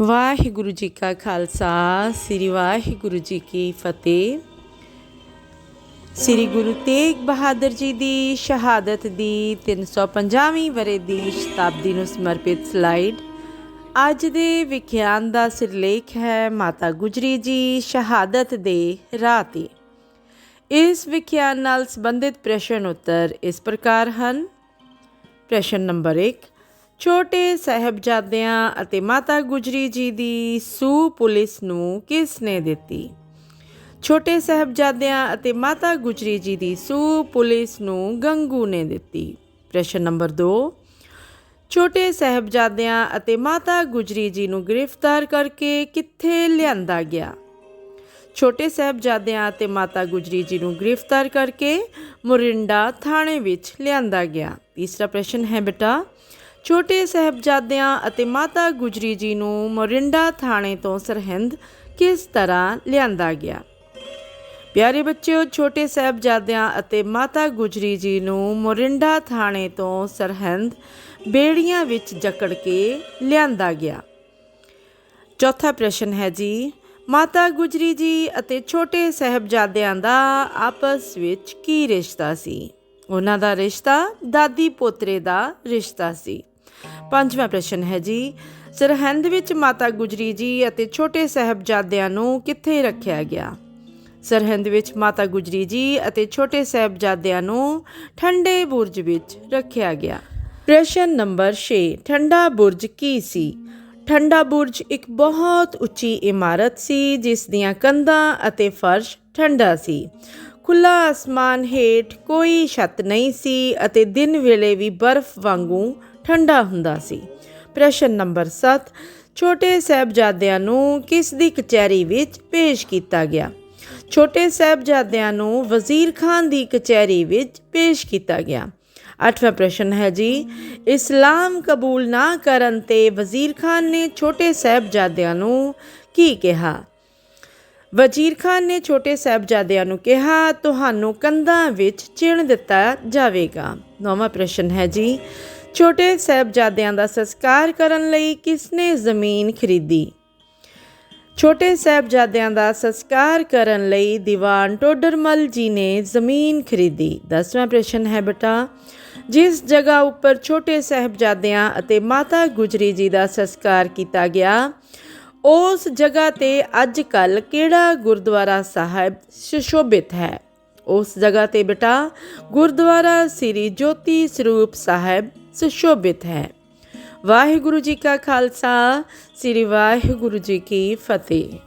ਵਾਹਿਗੁਰੂ ਜੀ ਕਾ ਖਾਲਸਾ, ਸ੍ਰੀ ਵਾਹਿਗੁਰੂ ਜੀ ਕੀ ਫਤਿਹ। ਸ੍ਰੀ ਗੁਰੂ ਤੇਗ ਬਹਾਦਰ ਜੀ ਦੀ ਸ਼ਹਾਦਤ ਦੀ 350ਵੀਂ ਵਰੇ ਦੀ ਸ਼ਤਾਬਦੀ ਨੂੰ ਸਮਰਪਿਤ ਸਲਾਈਡ। ਅੱਜ ਦੇ ਵਿਖਿਆਨ ਦਾ ਸਿਰਲੇਖ ਹੈ ਮਾਤਾ ਗੁਜਰੀ ਜੀ ਸ਼ਹਾਦਤ ਦੇ ਰਾਹ ਤੇ। ਇਸ ਵਿਖਿਆਨ ਨਾਲ ਸੰਬੰਧਿਤ ਪ੍ਰਸ਼ਨ ਉੱਤਰ ਇਸ ਪ੍ਰਕਾਰ ਹਨ। ਪ੍ਰਸ਼ਨ ਨੰਬਰ 1 ਛੋਟੇ ਸਹਿਬਜ਼ਾਦਿਆਂ ਅਤੇ ਮਾਤਾ ਗੁਜਰੀ ਜੀ ਦੀ ਸੂ ਪੁਲਿਸ ਨੂੰ ਕਿਸ ਨੇ ਦਿੱਤੀ? ਛੋਟੇ ਸਹਿਬਜ਼ਾਦਿਆਂ ਅਤੇ ਮਾਤਾ ਗੁਜਰੀ ਜੀ ਦੀ ਸੂ ਪੁਲਿਸ ਨੂੰ ਗੰਗੂ ਨੇ ਦਿੱਤੀ। ਪ੍ਰਸ਼ਨ ਨੰਬਰ 2 ਛੋਟੇ ਸਹਿਬਜ਼ਾਦਿਆਂ ਅਤੇ ਮਾਤਾ ਗੁਜਰੀ ਜੀ ਨੂੰ ਗ੍ਰਿਫਤਾਰ ਕਰਕੇ ਕਿੱਥੇ ਲਿਆਂਦਾ ਗਿਆ? ਛੋਟੇ ਸਹਿਬਜ਼ਾਦਿਆਂ ਅਤੇ ਮਾਤਾ ਗੁਜਰੀ ਜੀ ਨੂੰ ਗ੍ਰਿਫਤਾਰ ਕਰਕੇ ਮੋਰਿੰਡਾ ਥਾਣੇ ਵਿੱਚ ਲਿਆਂਦਾ ਗਿਆ। ਤੀਸਰਾ ਪ੍ਰਸ਼ਨ ਹੈ ਬੇਟਾ ਛੋਟੇ ਸਹਿਬਜ਼ਾਦਿਆਂ ਅਤੇ ਮਾਤਾ ਗੁਜਰੀ ਜੀ ਨੂੰ ਮੋਰਿੰਡਾ ਥਾਣੇ ਤੋਂ ਸਰਹਿੰਦ ਕਿਸ ਤਰ੍ਹਾਂ ਲਿਆਂਦਾ ਗਿਆ? ਪਿਆਰੇ ਬੱਚਿਓ, ਛੋਟੇ ਸਹਿਬਜ਼ਾਦਿਆਂ ਅਤੇ ਮਾਤਾ ਗੁਜਰੀ ਜੀ ਨੂੰ ਮੋਰਿੰਡਾ ਥਾਣੇ ਤੋਂ ਸਰਹਿੰਦ ਬੇੜੀਆਂ ਵਿੱਚ ਜਕੜ ਕੇ ਲਿਆਂਦਾ ਗਿਆ। ਚੌਥਾ ਪ੍ਰਸ਼ਨ ਹੈ ਜੀ, ਮਾਤਾ ਗੁਜਰੀ ਜੀ ਅਤੇ ਛੋਟੇ ਸਹਿਬਜ਼ਾਦਿਆਂ ਦਾ ਆਪਸ ਵਿੱਚ ਕੀ ਰਿਸ਼ਤਾ ਸੀ? ਉਹਨਾਂ ਦਾ ਰਿਸ਼ਤਾ ਦਾਦੀ ਪੋਤਰੇ ਦਾ ਰਿਸ਼ਤਾ ਸੀ। ਪੰਜਵਾਂ ਪ੍ਰਸ਼ਨ ਹੈ ਜੀ, ਸਰਹੰਦ ਵਿੱਚ ਮਾਤਾ ਗੁਜਰੀ ਜੀ ਅਤੇ ਛੋਟੇ ਸਹਿਬਜ਼ਾਦਿਆਂ ਨੂੰ ਕਿੱਥੇ ਰੱਖਿਆ ਗਿਆ? ਸਰਹੰਦ ਵਿੱਚ ਮਾਤਾ ਗੁਜਰੀ ਜੀ ਅਤੇ ਛੋਟੇ ਸਹਿਬਜ਼ਾਦਿਆਂ ਨੂੰ ਠੰਡੇ ਬੁਰਜ ਵਿੱਚ ਰੱਖਿਆ ਗਿਆ। ਪ੍ਰਸ਼ਨ ਨੰਬਰ 6 ਠੰਡਾ ਬੁਰਜ ਕੀ ਸੀ? ਠੰਡਾ ਬੁਰਜ ਇੱਕ ਬਹੁਤ ਉੱਚੀ ਇਮਾਰਤ ਸੀ, ਜਿਸ ਦੀਆਂ ਕੰਧਾਂ ਅਤੇ ਫਰਸ਼ ਠੰਡਾ ਸੀ। ਖੁੱਲਾ ਅਸਮਾਨ ਹੇਠ ਕੋਈ ਛੱਤ ਨਹੀਂ ਸੀ ਅਤੇ ਦਿਨ ਵੇਲੇ ਵੀ ਬਰਫ਼ ਵਾਂਗੂ ਠੰਡਾ ਹੁੰਦਾ ਸੀ। ਪ੍ਰਸ਼ਨ ਨੰਬਰ 7 ਛੋਟੇ ਸਹਿਬਜ਼ਾਦਿਆਂ ਨੂੰ ਕਿਸ ਦੀ ਕਚਹਿਰੀ ਵਿੱਚ ਪੇਸ਼ ਕੀਤਾ ਗਿਆ? ਛੋਟੇ ਸਹਿਬਜ਼ਾਦਿਆਂ ਨੂੰ ਵਜ਼ੀਰ ਖਾਨ ਦੀ ਕਚਹਿਰੀ ਵਿੱਚ ਪੇਸ਼ ਕੀਤਾ ਗਿਆ। ਅੱਠਵਾਂ ਪ੍ਰਸ਼ਨ ਹੈ ਜੀ, ਇਸਲਾਮ ਕਬੂਲ ਨਾ ਕਰਨ ਤੇ ਵਜ਼ੀਰ ਖਾਨ ਨੇ ਛੋਟੇ ਸਹਿਬਜ਼ਾਦਿਆਂ ਨੂੰ ਕੀ ਕਿਹਾ? ਵਜ਼ੀਰ ਖਾਨ ਨੇ ਛੋਟੇ ਸਹਿਬਜ਼ਾਦਿਆਂ ਨੂੰ ਕਿਹਾ, ਤੁਹਾਨੂੰ ਕੰਧਾਂ ਵਿੱਚ ਚਿਣ ਦਿੱਤਾ ਜਾਵੇਗਾ। ਨੌਵਾਂ ਪ੍ਰਸ਼ਨ ਹੈ ਜੀ, ਛੋਟੇ ਸਹਿਬਜ਼ਾਦਿਆਂ ਦਾ ਸੰਸਕਾਰ ਕਰਨ ਲਈ ਕਿਸਨੇ ਜ਼ਮੀਨ ਖਰੀਦੀ? ਛੋਟੇ ਸਹਿਬਜ਼ਾਦਿਆਂ ਦਾ ਸੰਸਕਾਰ ਕਰਨ ਲਈ ਦੀਵਾਨ ਟੋਡਰਮਲ ਜੀ ਨੇ ਜ਼ਮੀਨ ਖਰੀਦੀ। ਦਸਵਾਂ ਪ੍ਰਸ਼ਨ ਹੈ, ਬੇਟਾ, ਜਿਸ ਜਗ੍ਹਾ ਉੱਪਰ ਛੋਟੇ ਸਹਿਬਜ਼ਾਦਿਆਂ ਅਤੇ ਮਾਤਾ ਗੁਜਰੀ ਜੀ ਦਾ ਸੰਸਕਾਰ ਕੀਤਾ ਗਿਆ ਉਸ ਜਗ੍ਹਾ ਤੇ ਅੱਜ ਕੱਲ ਕਿਹੜਾ ਗੁਰਦੁਆਰਾ ਸਾਹਿਬ ਸੁਸ਼ੋਭਿਤ ਹੈ? ਉਸ ਜਗ੍ਹਾ ਤੇ ਬੇਟਾ, ਗੁਰਦੁਆਰਾ ਸ੍ਰੀ ਜੋਤੀ ਸਰੂਪ ਸਾਹਿਬ ਸੁਸ਼ੋਭਿਤ ਹੈ। ਵਾਹਿਗੁਰੂ ਜੀ ਕਾ ਖਾਲਸਾ, ਸ੍ਰੀ ਵਾਹਿਗੁਰੂ ਜੀ ਕੀ ਫਤਿਹ।